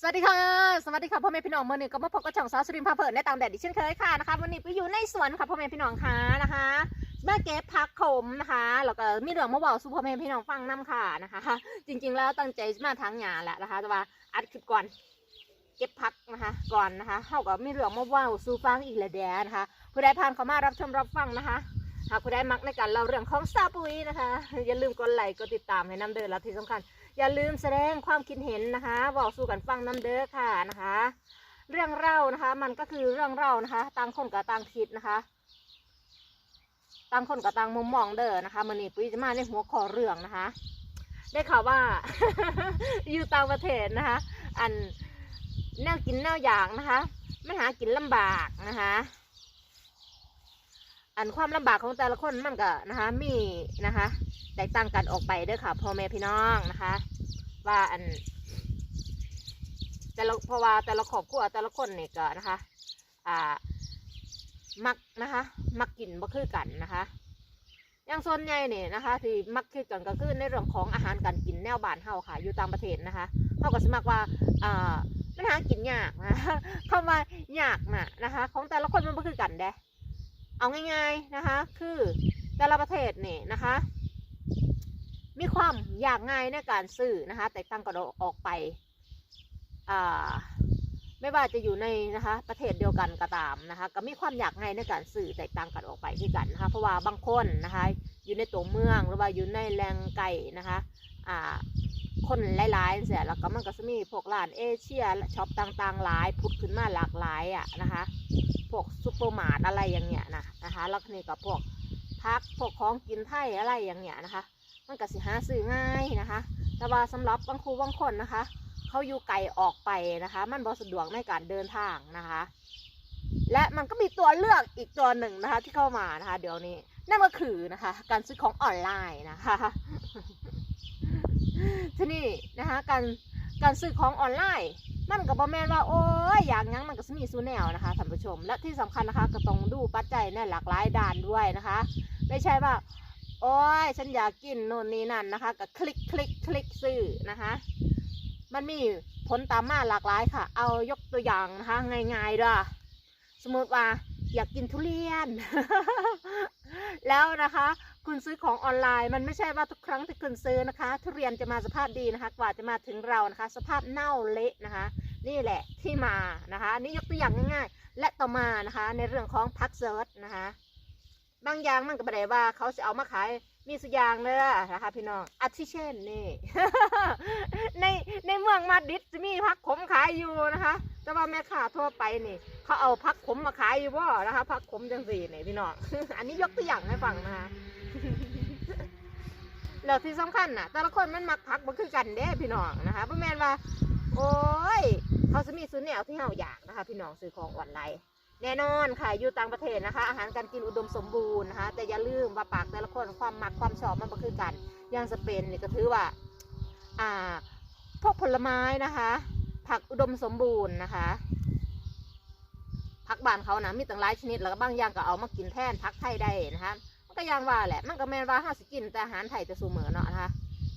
สวัสดีค่ะ สวัสดีค่ะพ่อแม่พี่น้องเมื่อหนึ่งก็มาพบกับช่องสาวสุรินทร์พาเพลินในต่างแดดดิเช่นเคยค่ะนะคะวันนี้ไปอยู่ในสวนค่ะพ่อแม่พี่น้องค่ะนะคะแม่เก็บผักขมนะคะแล้วก็มีเรื่องมาบอกสู่พ่อแม่พี่น้องฟังน้ำค่ะนะคะ จริง ๆ แล้วตั้งใจมาทางหยาแหละนะคะแต่ว่าอัดคลิปก่อนเก็บผักนะคะก่อนนะคะเท่ากับมีเรื่องมาเว่าสู่ฟังอีกและแดนะคะผู้ใดผ่านเข้ามารับชมรับฟังนะคะหากผู้ใดมักในการเล่าเรื่องของซาปุยนะคะ อย่าลืมกดไลค์กดติดตามให้น้ำเดินและที่สำคัญ อย่าลืมแสดงความคิดเห็นนะคะบอกสู่กันฟังน้ำเด้อค่ะนะคะ เรื่องเล่านะคะ มันก็คือเรื่องเล่านะคะต่างคนกับต่างคิดนะคะต่างคนกับต่างมุมมองเด้อนะคะมันนี่ปุ้ยจะมาในหัวข้อเรื่องนะคะ ได้ข่าวว่า อยู่ต่างประเทศนะคะ อันแนวกินแนวอย่างนะคะมันหากินลำบากนะคะอันความลำบากของแต่ละคนมันก็นะคะมีนะคะ แตกต่างกันออกไปเด้อค่ะพ่อแม่พี่น้องนะคะ ว่าอัน แต่ละเพราะว่าแต่ละครอบครัวแต่ละคนเนี่ยก็นะคะ อ่า มักนะคะ มักกินบ่คือกันนะคะอย่างส่วนใหญ่เนี่ยนะคะ ที่มักคือกันก็คือในเรื่องของอาหารการกินแนวบ้านเฮาค่ะ อยู่ต่างประเทศนะคะเฮาก็สมักว่าอ่ามันหากินยากนะคำว่ายากน่ะนะคะ ของแต่ละคนมันบ่คือกันเด้เอาง่าย ๆนะคะ คือแต่ละประเทศเนี่ยนะคะ มีความยากง่ายในการซื้อนะคะแตกต่างกันออกไปไม่ว่าจะอยู่ในนะคะประเทศเดียวกันก็ตามนะคะก็มีความอยากง่ายในการซื้อแตกต่างกันออกไปที่กันนะคะเพราะว่าบางคนนะคะอยู่ในตัวเมืองหรือว่าอยู่ในแรงไก่นะคะอ่าคนหลายๆเสียแล้วก็มันก็จะมีพวกร้านเอเชียช็อปต่างๆหลายพุดขึ้นมาหลากหลายอะนะคะพวกซูเปอร์มาร์ทอะไรอย่างเงี้ยนะนะคะแล้วนี่ก็พวกพักพวกของกินไทยอะไรอย่างเงี้ยนะคะ มันก็สิหาซื้อง่ายนะคะ แต่ว่าสำหรับบางครูบางคนนะคะ เขาอยู่ไกลออกไปนะคะ มันบ่สะดวกในการเดินทางนะคะ และมันก็มีตัวเลือกอีกตัวหนึ่งนะคะ ที่เข้ามานะคะ เดี๋ยวนี้นั่นก็คือนะคะ การซื้อของออนไลน์นะคะทีนี้นะคะการการซื้อของออนไลน์ มันก็บอแม่นว่าโอ้ยอย่างงั้นมันก็สมีซูแนวนะคะท่านผู้ชม และที่สำคัญนะคะก็ต้องดูปัจจัยในหลากหลายด้านด้วยนะคะ ไม่ใช่ว่า อ้ยฉันอยากกินโน่นนี่นั่นนะคะก็คลิกคลิกคลิกซื้อนะคะ มันมีผลตามมาหลากหลายค่ะ เอายกตัวอย่างนะคะง่ายๆด้วยสมมติว่าอยากกินทุเรียน แล้วนะคะ คุณซื้อของออนไลน์มันไม่ใช่ว่าทุกครั้งที่คุณซื้อนะคะ ทุเรียนจะมาสภาพดีนะคะ กว่าจะมาถึงเรานะคะ สภาพเน่าเละนะคะ นี่แหละที่มานะคะอันนี่ยกตัวอย่างง่าย ๆ และต่อมานะคะ ในเรื่องของพักเซิร์ชนะคะ บางอย่างมันก็ไม่ได้ว่า เขาจะเอามาขายมีสุยางเลยนะคะพี่น้องอาทิเช่นนี่ ในในเมืองมาดริดจะมีพักขมขายอยู่นะคะ แต่ว่าแม่ค้าทั่วไปนี่ เขาเอาพักขมมาขายอยู่บ่นะคะพักขมจังสี่นี่พี่น้อง อันนี้ยกตัวอย่างให้ฟังนะคะแล้วที่สำคัญน่ะ แต่ละคนมันมักพักบ่คือกันเด้พี่น้องนะคะพ่อแม่ว่า โอ้ย เขาจะมีซื้อแนวที่เราอยากนะคะ พี่น้องซื้อของออนไลน์ แน่นอนค่ะอยู่ต่างประเทศนะคะ อาหารการกินอุดมสมบูรณ์นะคะแต่อย่าลืมว่าปากแต่ละคนความมักความชอบมันก็คือกันอย่างสเปนนี่ก็ถือว่าอ่าพวกผลไม้นะคะ ผักอุดมสมบูรณ์นะคะผักบ้านเขานะมีตั้งหลายชนิดแล้วก็บางอย่างก็เอามากินแทนผักไทยได้นะคะมันก็ยังว่าแหละมันก็แม่นว่าห้าสิกินแต่อาหารไทยจะสูเหมือเนาะนะคะ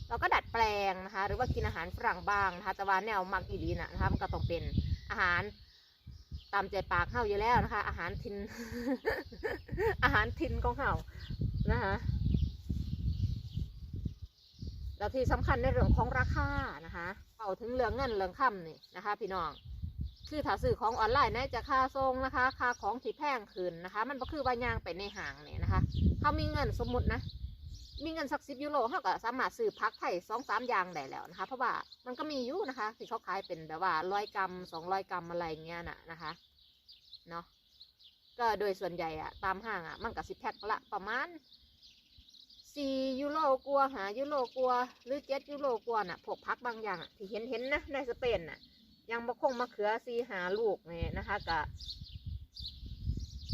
เราก็ดัดแปลงนะคะ หรือว่ากินอาหารฝรั่งบ้างนะคะแต่ว่าแนวมักอีลีนะนะคะมันก็ต้องเป็นอาหาร ตามใจปากเข้าอยู่แล้วนะคะ อาหารทิน อาหารทินของเขานะคะแล้วที่สำคัญในเรื่องของราคานะคะเอาถึงเรื่องเงินเรื่องคำนี่นะคะ พี่น้องคือถ้าซื้อของออนไลน์นะจะค่าส่งนะคะ ค่าของที่แพงขึ้นนะคะ มันก็คือว่ายางไปในห้างเนี่ยนะคะ เขามีเงินสมมุตินะ มีเงินสักสิบยูโรเขาก็สามารถซื้อพักไผ่สองสามอย่างได้แล้วนะคะ เพราะว่ามันก็มีอยู่นะคะที่เขาขายเป็นแบบว่าร้อยกรัมสองร้อยกรัมอะไรเงี้ยน่ะนะคะเนาะก็โดยส่วนใหญ่อะตามห้างอะมันก็สิบแพ็คละประมาณสี่ยูโรกว่าหายูโรกว่าหรือเจ็ดยูโรกว่าน่ะพวกพักบางอย่างอะที่เห็นเห็นนะในสเปนน่ะยังบะคงมะเขือสีหาลูกเนี่ยนะคะกะ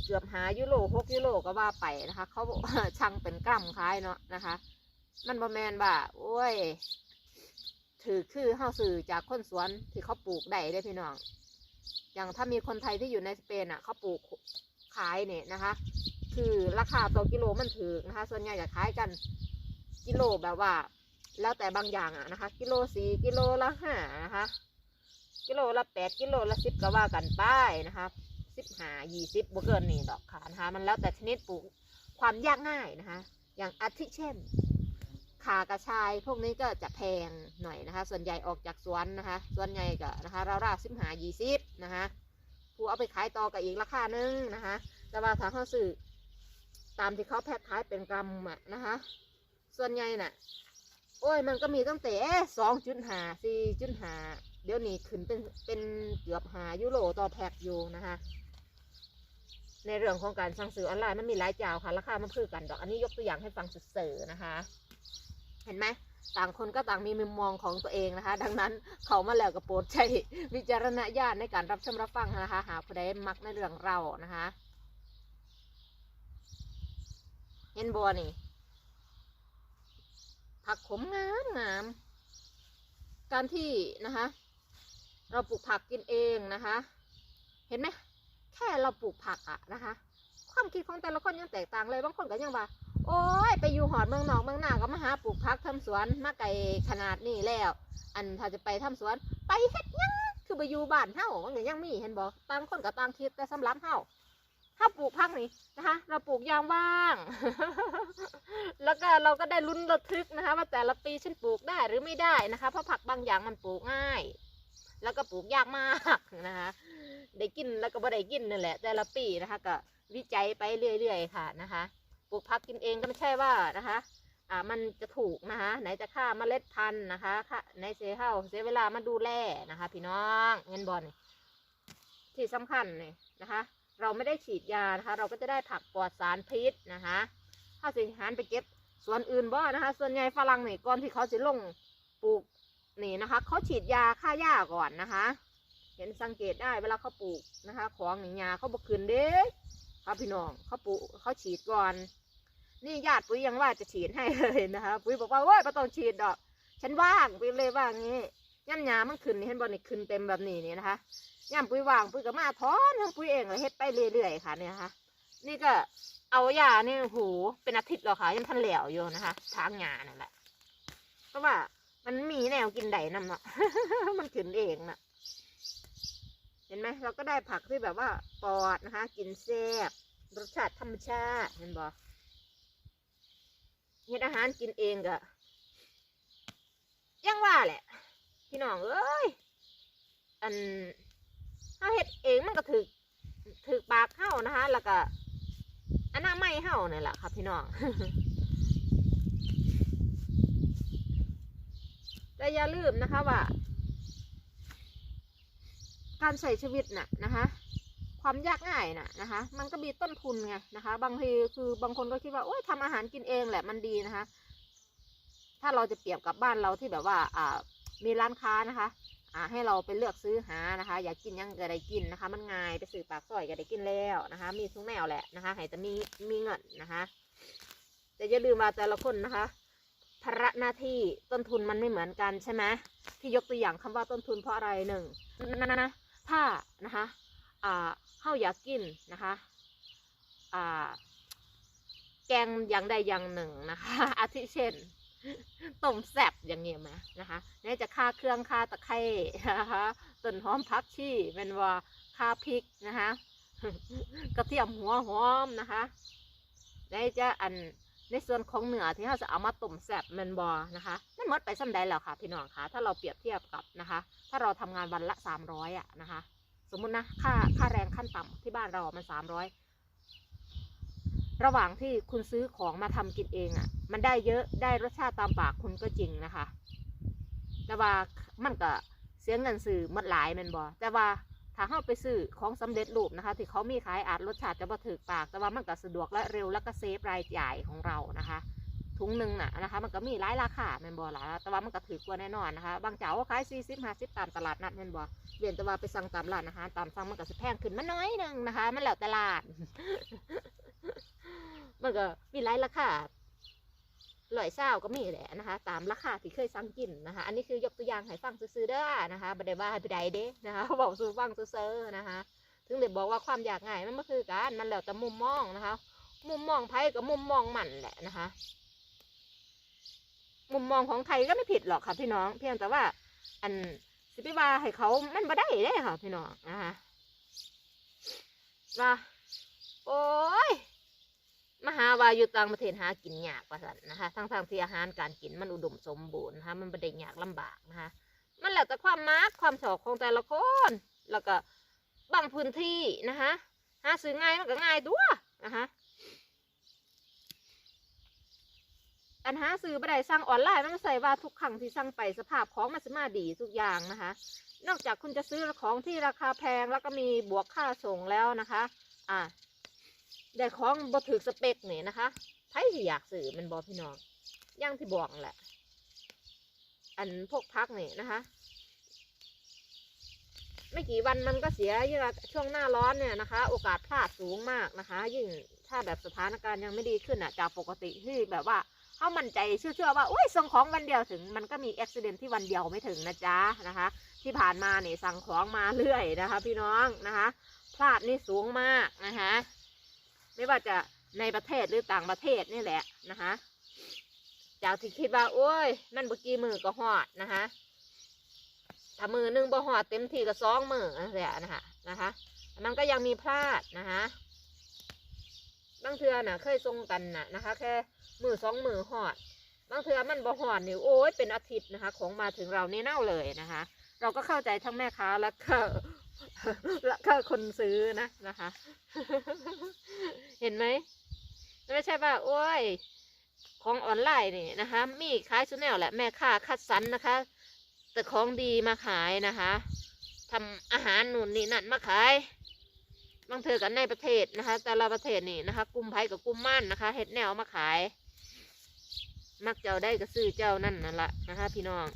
เกือบหายูโรหกยูโรก็ว่าไปนะคะ เขาช่างเป็นกล้ำคล้ายเนาะนะคะ มันบะแมนว่าโอ้ย ถือคือเฮาสื่อจากคนสวนที่เขาปลูกได้ได้พี่น้อง อย่างถ้ามีคนไทยที่อยู่ในสเปนอะ เขาปลูกขายเนี่ยนะคะ คือราคาต่อกิโลมันถือนะคะ ส่วนใหญ่จะขายกันกิโลแบบว่า แล้วแต่บางอย่างอะนะคะ กิโลสี่กิโลละห้านะคะ กิโลละแปดกิโลละสิบก็ว่ากันไปนะคะ สิบหายี่สิบบ่เกินนี่ดอกค่ะนะคะมันแล้วแต่ชนิดปลูกความยากง่ายนะคะ อย่างอาทิเช่นขากระชายพวกนี้ก็จะแพงหน่อยนะคะ ส่วนใหญ่ออกจากสวนนะคะ ส่วนใหญ่ก็นะคะราวๆสิบหายี่สิบนะคะผู้เอาไปขายต่อกับอีกราคาหนึงนะคะ แต่ว่าถ้าเขาซื้อตามที่เขาแพ็คขายเป็นกรัมอะนะคะ ส่วนใหญ่น่ะ โอ้ยมันก็มีตั้งแต่สองจุดหาสี่จุดหาเดี๋ยวนี้ขึ้นเป็นเป็นเกือบหายูโรต่อแพ็คอยู่นะคะ ในเรื่องของการสั่งซื้อออนไลน์มันมีหลายเจ้าค่ะ ราคามันคือกันดอก อันนี้ยกตัวอย่างให้ฟังเสอนะคะ เห็นไหมต่างคนก็ต่างมีมุมมองของตัวเองนะคะ ดังนั้นเขามาแล้วก็โปรดใช้วิจารณญาณในการรับชมรับฟังนะคะ หากผู้ใดมักในเรื่องเรานะคะเห็นบัวนี่ผักขมงามงามการที่นะคะ เราปลูกผักกินเองนะคะ เห็นไหม แค่เราปลูกผักอะนะคะ ความคิดของแต่ละคนยังแตกต่างเลยบางคนก็ยังว่า โอ้ยไปอยู่หอดเมืองนอกเมืองหน้าก็มาหาปลูกผักทำสวนมาไกลขนาดนี้แล้ว อันถ้าจะไปทำสวน ไปเฮ็ดยังคือไปอยู่บ้านเฮามันก็ยังมีเห็นบอกต่างคนก็ต่างคิดแต่สำหรับเฮาถ้าปลูกผักนี่นะคะ เราปลูกยามว่าง แล้วก็เราก็ได้ลุ้นระทึกนะคะ ว่าแต่ละปีฉันปลูกได้หรือไม่ได้นะคะ เพราะผักบางอย่างมันปลูกง่าย แล้วก็ปลูกยากมากนะคะ ได้กินแล้วก็บ่ได้กินนั่นแหละ แต่ละปีนะคะก็วิจัยไปเรื่อยๆค่ะนะคะปลูกผักกินเองก็ไม่ใช่ว่านะคะอ่ามันจะถูกนะคะ ไหนจะค่าเมล็ดพันธุ์นะคะค่าไหนเสียเท่าเสียเวลามาดูแลนะคะ พี่น้องเงินบอลที่สำคัญเนี่ยนะคะ เราไม่ได้ฉีดยานะคะ เราก็จะได้ผักปลอดสารพิษนะคะถ้าสิหันไปเก็บส่วนอื่นบ่นะคะ ส่วนใหญ่ฝรั่งนี่ก่อนที่เขาจะลงปลูกนี่นะคะ เขาฉีดยาฆ่าหญ้าก่อนนะคะ เห็นสังเกตได้เวลาเขาปลูกนะคะ ของหนึ่งยาเขาบกคืนเด้ครับพี่น้องเขาปลูกเขาฉีดก่อน นี่ญาติปุ้ยยังว่าจะฉีดให้เลยนะคะ ปุ้ยบอกว่าโอ้ยไม่ต้องฉีดดอก ฉันว่างปุ้ยเลยว่างี้ย่ำยามันขึ้นเห็นบอลนี่ขึ้นเต็มแบบนี้นี่นะคะย่ำปุ้ยว่างปุ้ยก็มาถอนของปุ้ยเองเลยเฮ็ดไปเรื่อยๆค่ะเนี่ยนะคะนี่ก็เอายานี่โหเป็นอาทิตย์แล้วค่ะยังทันเหลวอยู่นะคะทางยานั่นแหละเพราะว่ามันมีแนวกินไดนำเนาะมันขึ้นเองน่ะ เห็นไหมเราก็ได้ผักที่แบบว่าปลอดนะคะกินแซ่บรสชาติธรรมชาติเห็นบอเฮ็ดอาหารกินเองก็ยังว่าแหละ พี่น้องเอ้ยอันถ้าเฮ็ดเองมันก็ถึกถึกปากเข้านะคะ แล้วก็อันน่าไม่เข้าเนี่ยแหละค่ะ พี่น้องแต่อย่าลืมนะคะว่า การใช้ชีวิตน่ะนะคะ ความยากง่ายน่ะนะคะ มันก็มีต้นทุนไงนะคะ บางทีคือบางคนก็คิดว่าโอ้ยทำอาหารกินเองแหละมันดีนะคะ ถ้าเราจะเปรียบกับบ้านเราที่แบบว่าอ่ามีร้านค้านะคะอ่าให้เราไปเลือกซื้อหานะคะ อยากกินยังก็ได้กินนะคะ มันง่ายไปซื้อปากซอยก็ได้กินแล้วนะคะ มีทุกแนวแหละนะคะให้แต่มีมีเงินนะคะแต่อย่าลืมว่าแต่ละคนนะคะภาระหน้าที่ต้นทุนมันไม่เหมือนกันใช่ไหมที่ยกตัวอย่างคำว่าต้นทุนเพราะอะไรหนึ่งนะนะ ถ้านะคะอ่าข้าวอยากกินนะคะอ่าแกงอย่างใดอย่างหนึ่งนะคะ อาทิเช่นต้มแซบอย่างเงี้ยไหมนะคะนี่จะค่าเครื่องค่าตะไคร้นะคะต้นหอมพักชีเป็นว่าค่าพริกนะคะกระเทียมหัวหอมนะคะได้จะอัน ในส่วนของเนื้อที่เราจะเอามาต้มแซ่บแมนบอนะคะนั่นหมดไปซ้ำใดแล้วค่ะพี่น้องคะถ้าเราเปรียบเทียบกับนะคะ ถ้าเราทำงานวันละสามร้อยอะนะคะ สมมุตินะค่าค่าแรงขั้นต่ำที่บ้านเรามันสามร้อยระหว่างที่คุณซื้อของมาทำกินเองอะ่ะ มันได้เยอะได้รสชาติตามปากคุณก็จริงนะคะแต่ว่ามันก็เสียเงินซื้อหมดหลายแมนบอแต่ว่า ถ้าเข้าไปซื้อของสำเร็จรูปนะคะ ที่เขามีขายอาจรสชาติจะบ่ถือปาก แต่ว่ามันก็สะดวกและเร็วแล้วก็เซฟรายจ่ายของเรานะคะถุงหนึ่งน่ะนะคะมันก็มีหลายราคาแมนบอหลายแต่ว่ามันก็ถือกว่าแน่นอนนะคะ บางเจ้าก็ขายสี่สิบห้าสิบตามตลาดนัดแมนบอเรียนแต่ว่าไปสั่งตามร้านอาหารตามสั่งมันก็จะแพงขึ้นมาน้อยหนึ่งนะคะ มันแล้วแต่ร้านมันก็มีหลายราคา ร้อยเศร้าก็มีแหละนะคะ ตามราคาที่เคยสั่งกินนะคะ อันนี้คือยกตัวอย่างให้ฟังซื้อๆเด้อนะคะบันไดว่าให้ไปใดเด้นะคะบอกสู่ฟังซื้อๆนะคะถึงได้บอกว่าความอยากง่ายมันก็คือการมันแล้วแต่มุมมองนะคะ มุมมองไพ่กับมุมมองมันแหละนะคะ มุมมองของใครก็ไม่ผิดหรอกค่ะพี่น้อง เพียงแต่ว่า อันสิไปว่าให้เขามันบ่ได้เด้ค่ะพี่น้องนะคะว่าโอ้ย มหาวาอยู่ต่างประเทศหากินยากประสันนะคะทั้งทางที่อาหารการกินมันอุดมสมบูรณ์นะคะมันบ่ได้ยากลำบากนะคะมันแล้วแต่ความมักความชอบของแต่ละคนแล้วก็บางพื้นที่นะคะหาซื้อง่ายมันก็ง่ายตัวยนะคะอันหาซื้อบ่ได้สั่งออนไลน์มันใส่ว่าทุกครั้งที่สั่งไปสภาพของมันสมาดีทุกอย่างนะคะ นอกจากคุณจะซื้อของที่ราคาแพงแล้วก็มีบวกค่าส่งแล้วนะคะ อ่า ได้ของบ่ถึกสเปคนี่นะคะใครที่อยากซื้อมันบอพี่น้องอย่างที่บอกแหละ อันพวกพักนี่นะคะ ไม่กี่วันมันก็เสียยิ่งช่วงหน้าร้อนเนี่ยนะคะ โอกาสพลาดสูงมากนะคะ ยิ่งถ้าแบบสถานการณ์ยังไม่ดีขึ้นอะจากปกติที่แบบว่าเขามั่นใจเชื่อๆว่าอุ้ยส่งของวันเดียวถึง มันก็มีอุบิเหตุที่วันเดียวไม่ถึงนะจ๊ะนะคะ ที่ผ่านมาเนี่ยสั่งของมาเรื่อยนะคะ พี่น้องนะคะ พลาดนี่สูงมากนะคะ ไม่ว่าจะในประเทศหรือต่างประเทศนี่แหละนะคะจากที่คิดว่า โอ้ย มันบกี่มือก็หอดนะคะถ้ามือหนึงบ่หอดเต็มที่ก็สองมือนั่นแหละนะคะนะคะมันก็ยังมีพลาดนะคะบางเทือน่ะ เคยทรงกันน่ะนะคะ แค่มือสองมือหอดบางเทือมันบ่หอดนี่โอ้ยเป็นอาทิตย์นะคะ ของมาถึงเรานี่เน่าเลยนะคะ เราก็เข้าใจทั้งแม่ค้าและก็ และก็คนซื้อนะนะคะ เห็นไหมไม่ใช่ว่าโอ้ยของออนไลน์นี่นะคะ มีขายชุดแนวแหละแม่ค้าคัดสรรนะคะ แต่ของดีมาขายนะคะทำอาหารนู่นนี่นั่นมาขายบางเธอกันในประเทศนะคะ แต่ละประเทศนี่นะคะ กลุ่มไผ่กับกลุ่มมั่นนะคะเห็ดแนวมาขาย มักเจ้าได้ก็ซื้อเจ้านั่นนั่นละนะคะ พี่น้อง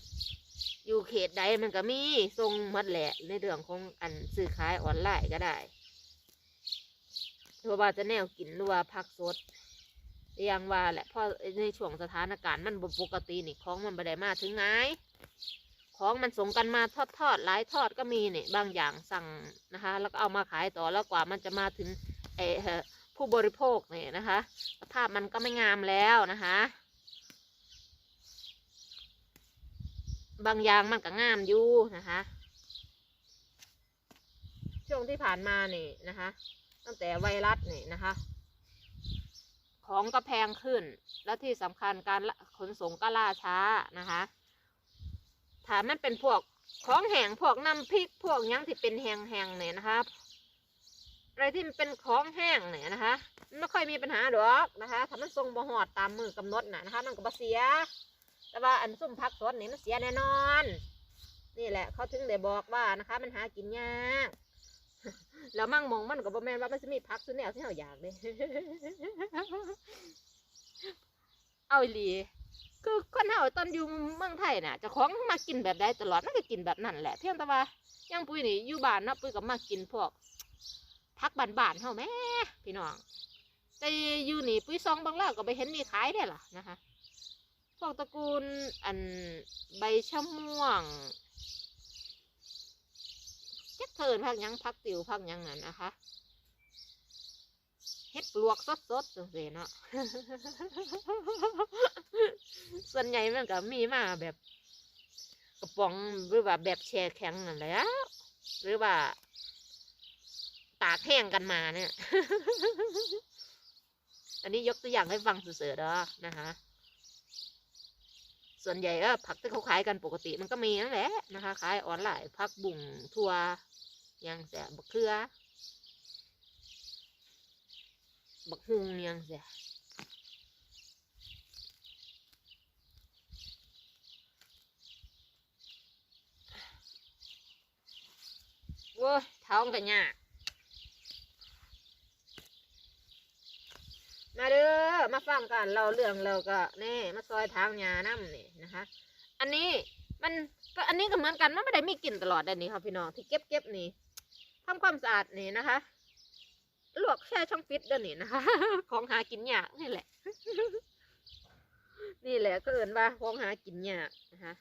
อยู่เขตใดมันก็มีทรงมัดแหละในเรื่องของอันซื้อขายออนไลน์ก็ได้หรือว่าจะแนวกินหรือว่าพักสดเรียงว่าแหละเพราะในช่วงสถานการณ์มันบปกตินี่ของมันบ่ได้มาถึงไงของมันส่งกันมาทอดทอดๆหลายทอดก็มีเนี่ยบางอย่างสั่งนะคะ แล้วก็เอามาขายต่อแล้วกว่ามันจะมาถึงเอผู้บริโภคเนี่ยนะคะ สภาพมันก็ไม่งามแล้วนะคะ บางอย่างมันก็งามอยู่นะคะ ช่วงที่ผ่านมานี่นะคะ ตั้งแต่ไวรัสนี่นะคะ ของก็แพงขึ้น แล้วที่สำคัญการขนส่งก็ล่าช้านะคะถามันเป็นพวกของแห้งพวกน้ำพริกพวกยังที่เป็นแห้งๆเนี่ยนะคะอะไรที่มันเป็นของแห้งเนี่ยนะคะไม่ค่อยมีปัญหาหรอกนะคะถ้ามันส่งบ่หอดตามมือกำหนดน่ะนะคะ มันก็บ่เสีย แต่ว่าอันส้มพักสดนี่มันเสียแน่นอน นี่แหละ เขาถึงได้บอกว่านะคะ มันหากินยากแล้วมั่งมองมันก็บ่แม่นว่ามันจะมีพักสุดแนวที่เราอยากเลยเอาอีหลี คือคนเฮาตอนอยู่เมืองไทยน่ะจะของมากินแบบใดตลอดมันก็กินแบบนั้นแหละ เพียงแต่ว่ายังปุ้ยนี่อยู่บ้านเนาะปุ้ยก็มากินพวกพักบ้านๆเฮาแม่พี่น้องแต่อยู่นี่ปุ้ยซองบางแล้วก็ไปเห็นมีขายได้ล่ะนะคะ พวกตระกูลอันใบชะม่วงจักเทินพักยังพักติวพักยังนั่นนะคะเฮ็ดปลวกสดๆจังซี่เนาะส่วนใหญ่มันก็มีมาแบบกระป๋องหรือว่าแบบแช่แข็งนั่นแหละหรือว่าตากแห้งกันมาเนี่ย อันนี้ยกตัวอย่างให้ฟังเสือๆเด้อนะคะ ส่วนใหญ่ก็ผักที่เขาขายกันปกติมันก็มีนั่นแหละนะคะขายออนไลน์ผักบุ่งทั่วยังแสบักเขือบักฮุงยังแสโว้ยท้องกันยาก มาเด้อมาฟังกันเราเรื่องเราก็แน่มาซอยทางยาน้ำนี่นะคะ อันนี้มันก็อันนี้ก็เหมือนกันมันไม่ได้มีกลิ่นตลอดอันนี้ค่ะพี่น้องที่เก็บเก็บนี่ทำความสะอาดนี่นะคะลวกแช่ช่องฟิตเด้อนี่นะคะ ของหากินยากนี่แหละ นี่แหละก็เอินว่าของหากินยากนะคะ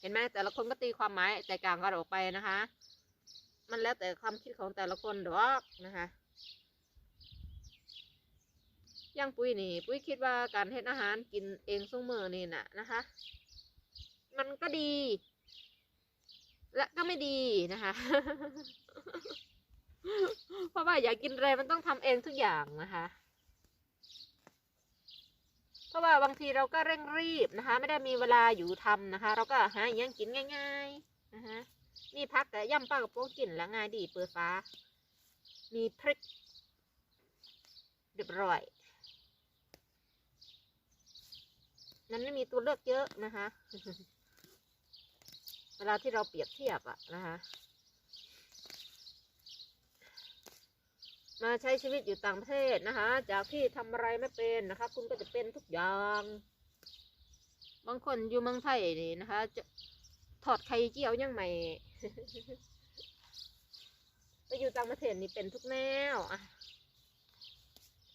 เห็นไหมแต่ละคนก็ตีความหมายแตกต่างกันออกไปนะคะ มันแล้วแต่ความคิดของแต่ละคนดอกนะคะ อยังปุ้ยนี่ ปุ้ยคิดว่าการเฮ็ดอาหารกินเองซุ้มือนี่น่ะนะคะ มันก็ดี และก็ไม่ดีนะคะ เพราะว่าอยากกินอะไรมันต้องทำเองทุกอย่างนะคะเพราะว่าบางทีเราก็เร่งรีบนะคะ ไม่ได้มีเวลาอยู่ทำนะคะ เราก็หาอย่างกินง่ายๆนะคะนี่พักแต่ย่ำปลากระโปรงกินแล้วง่ายดีเปิดฟ้า มีพริกเรียบร้อย นั้นไม่มีตัวเลือกเยอะนะคะ เวลาที่เราเปรียบเทียบอะนะคะ มาใช้ชีวิตอยู่ต่างประเทศนะคะ จากที่ทำอะไรไม่เป็นนะคะ คุณก็จะเป็นทุกอย่าง บางคนอยู่เมืองไทยนี่นะคะ จะถอดไข่เจียวยังไม่ไปอยู่ต่างประเทศนี่เป็นทุกแนวอะ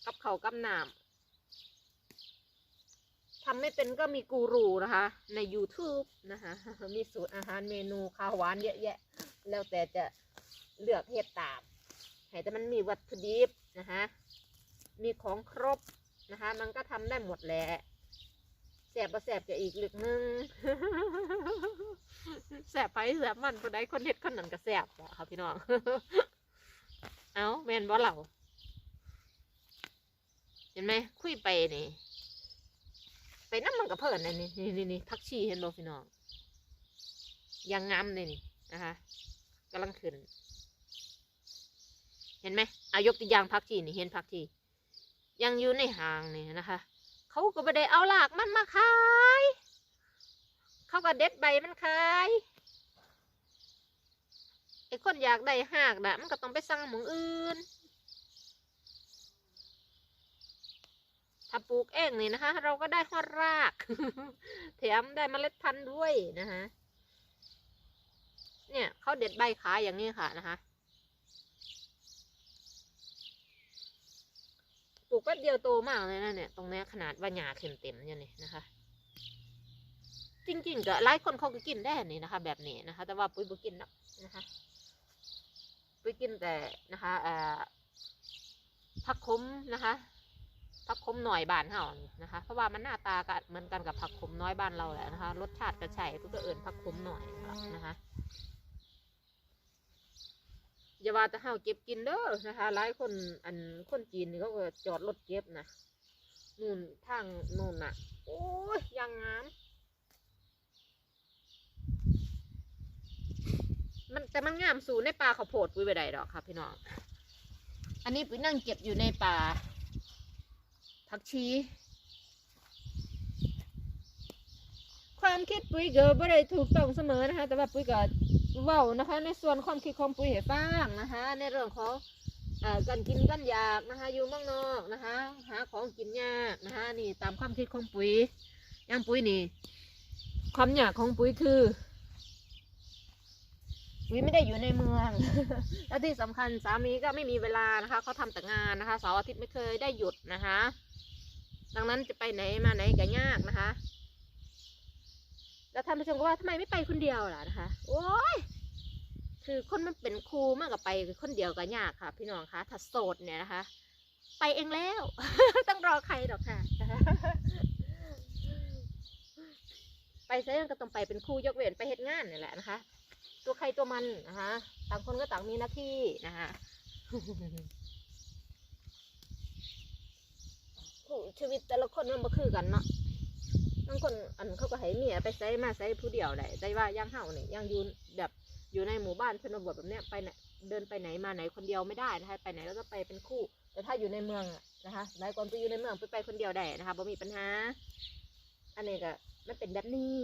กับเขากับหน้ำ ทำไม่เป็นก็มีกูรูนะคะ ใน YouTube นะคะ มีสูตรอาหารเมนูข้าวหวานเยอะแยะ แล้วแต่จะเลือกเฮ็ดตามให้แต่มันมีวัตถุดิบนะคะมีของครบนะคะ มันก็ทำได้หมดแหละแสบประแสบจะอีกเลึกนึงแสบไปแสบมันคนใดคนเฮ็ดคนนั้นก็แสบอะค่ะพี่น้อง เอาแมนบ่เหล่าเห็นไหมคุยไปนี่ ไปน้ำมันกับเพิ่นนะนี่นี่นี่นี่พักชีเห็นบ่พี่น้องยังงามเลยนี่นะคะกำลังขึ้น เห็นไหมอายกตัวอย่างพักชีนี่เห็นพักชียังอยู่ในห่างนี่นะคะเขาก็ไม่ได้เอาหลากมันมาขายเขาก็เด็ดใบมันขายไอ้คนอยากได้หากนะมันก็ต้องไปสั่งหมองอื่น ถ้าปลูกเองนี่นะคะ เราก็ได้ฮอดรากแถมได้เมล็ดพันธุ์ด้วยนะคะเนี่ยเขาเด็ดใบขายอย่างนี้ค่ะนะคะปลูกแป๊บเดียวโตมากเลยนะเนี่ยตรงนี้ขนาดว่าหญ้าขึ้นเต็มอยู่นี่นะคะ จริงๆก็หลายคนเขาก็กินได้นี่นะคะ แบบนี้นะคะ แต่ว่าปุ้ยบุกินนะนะคะปุ้ยกินแต่นะคะเอ่อผักขมนะคะ ผักขมหน่อยบ้านเฮานี่นะคะ เพราะว่ามันหน้าตาก็เหมือนกันกับผักขมน้อยบ้านเราแหละนะคะ รสชาติก็ใช่ปุ้ยก็เอิญผักขมหน่อยนะคะอย่าว่าแต่เฮาเก็บกินเด้อนะคะหลายคนอันคนจีนนี่เขาก็จอดรถเก็บนะนู่นทางนู่นน่ะ โอ้ยยังงามมันแต่มันงามสูในป่าข้าวโพดปุ้ยไปได้ดอกค่ะพี่น้อง อันนี้ปุ้ยนั่งเก็บอยู่ในป่า ผักชี ความคิดปุ้ยเก็ไม่ได้ถูกต้องเสมอนะคะ แต่ว่าปุ้ยเก็เว้านะคะ ในส่วนความคิดของปุ้ยให้ฟังนะคะ ในเรื่องของอการกินกันอยากนะคะอยู่เมืองนอกนะคะ หาของกินยากนะคะนี่ตามความคิดของปุ้ยอย่างปุ้ยนี่ความอยากของปุ้ยคือปุ้ยไม่ได้อยู่ในเมืองและที่สำคัญสามีก็ไม่มีเวลานะคะเขาทำแต่งานนะคะเสาร์อาทิตย์ไม่เคยได้หยุดนะคะ ดังนั้นจะไปไหนมาไหนก็ยากนะคะ แล้วท่านผู้ชมก็ว่าทำไมไม่ไปคนเดียวล่ะนะคะ โอ้ยคือคนมันเป็นครูมากกับไปคนเดียวก็ยากค่ะ พี่น้องคะถ้าโสดเนี่ยนะคะ ไปเองแล้ว ต้องรอใครหรอกค่ะ ไปซะยังก็ต้องไปเป็นครูยกเว้นไปเฮ็ดงานนี่แหละนะคะ ตัวใครตัวมันนะคะ ต่างคนก็ต่างมีหน้าที่นะคะ โอ้ ชีวิตแต่ละคนมันบ่คือกันเนาะบางคนอันเขาก็ให้เมียไปใช้มาใช้ผู้เดียวได้แต่ว่าย่างเฮาเนี่ยย่างยู่แบบอยู่ในหมู่บ้านชนบทแบบเนี้ยไปไหนเดินไปไหนมาไหนคนเดียวไม่ได้นะคะไปไหนแล้วก็ไปเป็นคู่ แต่ถ้าอยู่ในเมืองนะคะหลายคนไปอยู่ในเมืองไปไปคนเดียวได้นะคะบ่มีปัญหา อันนี้ก็มันเป็นแบบนี้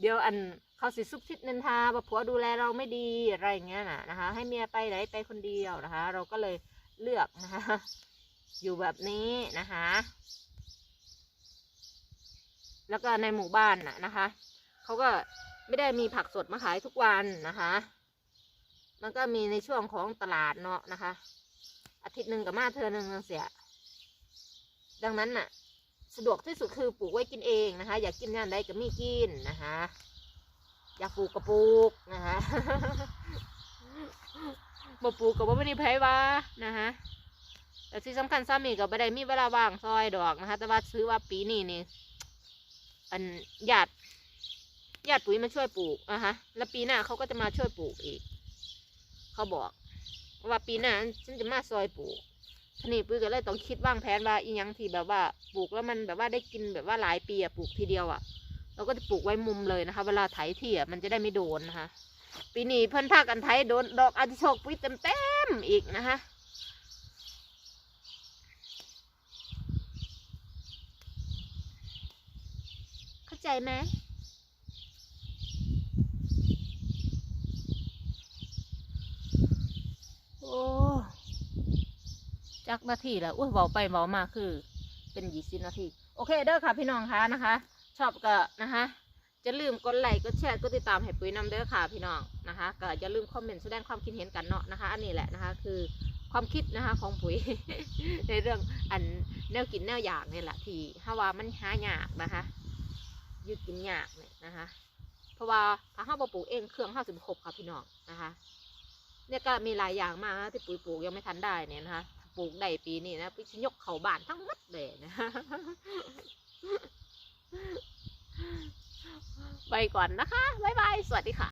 เดี๋ยวอันเขาสิซุบซิบนินทาว่าผัวดูแลเราไม่ดีอะไรอย่างเงี้ยน่ะนะคะ ให้เมียไปไหนไปคนเดียวนะคะ เราก็เลยเลือกนะคะ อยู่แบบนี้นะคะ แล้วก็ในหมู่บ้านน่ะนะคะเขาก็ไม่ได้มีผักสดมาขายทุกวันนะคะ มันก็มีในช่วงของตลาดเนาะนะคะ อาทิตย์หนึ่งกับมาเธอหนึ่งเสีย ดังนั้นน่ะ สะดวกที่สุดคือปลูกไว้กินเองนะคะ อยากกินงานใดก็มีกินนะคะ อยากปลูกก็ปลูกนะคะบ่ปลูกก็บ่ไม่ได้ไผว่านะคะ แต่ที่สำคัญสามีก็บ่ได้มีเวลาว่างซอยดอกนะคะ แต่ว่าซื้อว่าปีนี้นี่อันญาติญาติปุ๋ยมาช่วยปลูกนะคะแล้วปีหน้าเขาก็จะมาช่วยปลูกอีก เขาบอกว่าปีหน้าฉันจะมาซอยปลูกทีนี้ปุ้ยก็เลยต้องคิดวางแผนว่าอีหยังที่แบบว่าปลูกแล้วมันแบบว่าได้กินแบบว่าหลายปีอะปลูกทีเดียวอะเราก็จะปลูกไว้มุมเลยนะคะ เวลาไถที่อะมันจะได้ไม่โดนนะคะ ปีนี้เพิ่นพาคกันไถโดนดอกอาร์ติโชกปุ้ยเต็มเต็มๆอีกนะคะ เข้า ใจไหมโอ้จักนาทีแล้วอุ้ยเบาไปเบามาคือ เป็นยี่สิบนาที โอเคเด้อค่ะพี่น้องคะนะคะ ชอบก็นะคะจะลืมกดไลค์กดแชร์กดติดตามให้ปุ๋ยนำเด้อค่ะพี่น้องนะคะก็อย่าลืมคอมเมนต์แสดงความคิดเห็นกันเนาะนะคะ อันนี้แหละนะคะ คือความคิดนะคะของปุ๋ยในเรื่องอันแนวกินแนวอยากนี่แหละที่ถ้าว่ามันหายากนะคะ ยืดกินยากเนี่ยนะคะ เพราะว่าถ้าห้าปลูกเองเครื่องห้าสิบหกค่ะพี่น้องนะคะ เนี่ยก็มีหลายอย่างมากนะที่ปุ๋ยปลูกยังไม่ทันได้เนี่ยนะคะปลูกได้ปีนี้นะปุ๋ยจะยกเขาบ้านทั้งมัดเลยนะไปก่อนนะคะบ๊ายบายสวัสดีค่ะ